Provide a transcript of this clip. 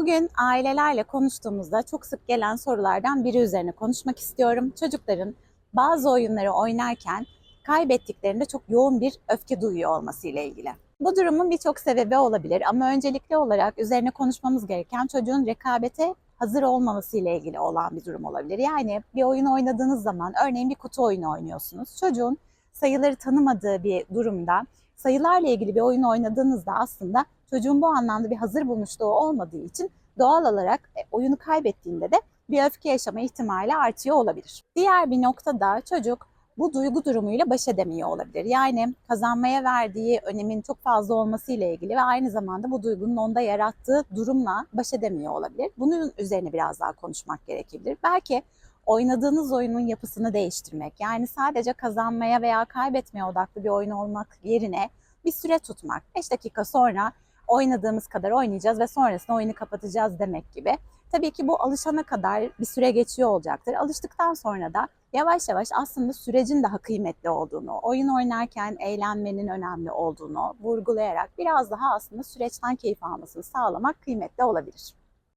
Bugün ailelerle konuştuğumuzda çok sık gelen sorulardan biri üzerine konuşmak istiyorum. Çocukların bazı oyunları oynarken kaybettiklerinde çok yoğun bir öfke duyuyor olması ile ilgili. Bu durumun birçok sebebi olabilir ama öncelikli olarak üzerine konuşmamız gereken çocuğun rekabete hazır olmaması ile ilgili olan bir durum olabilir. Yani bir oyun oynadığınız zaman örneğin bir kutu oyunu oynuyorsunuz. Çocuğun sayıları tanımadığı bir durumda sayılarla ilgili bir oyun oynadığınızda aslında çocuğun bu anlamda bir hazır bulmuşluğu olmadığı için doğal olarak e, oyunu kaybettiğinde de bir öfke yaşama ihtimali artıyor olabilir. Diğer bir noktada çocuk bu duygu durumuyla baş edemiyor olabilir. Yani kazanmaya verdiği önemin çok fazla olması ile ilgili ve aynı zamanda bu duygunun onda yarattığı durumla baş edemiyor olabilir. Bunun üzerine biraz daha konuşmak gerekebilir. Belki oynadığınız oyunun yapısını değiştirmek, yani sadece kazanmaya veya kaybetmeye odaklı bir oyun olmak yerine bir süre tutmak. 5 dakika sonra oynadığımız kadar oynayacağız ve sonrasında oyunu kapatacağız demek gibi. Tabii ki bu alışana kadar bir süre geçiyor olacaktır. Alıştıktan sonra da yavaş yavaş aslında sürecin daha kıymetli olduğunu, oyun oynarken eğlenmenin önemli olduğunu vurgulayarak biraz daha aslında süreçten keyif almasını sağlamak kıymetli olabilir.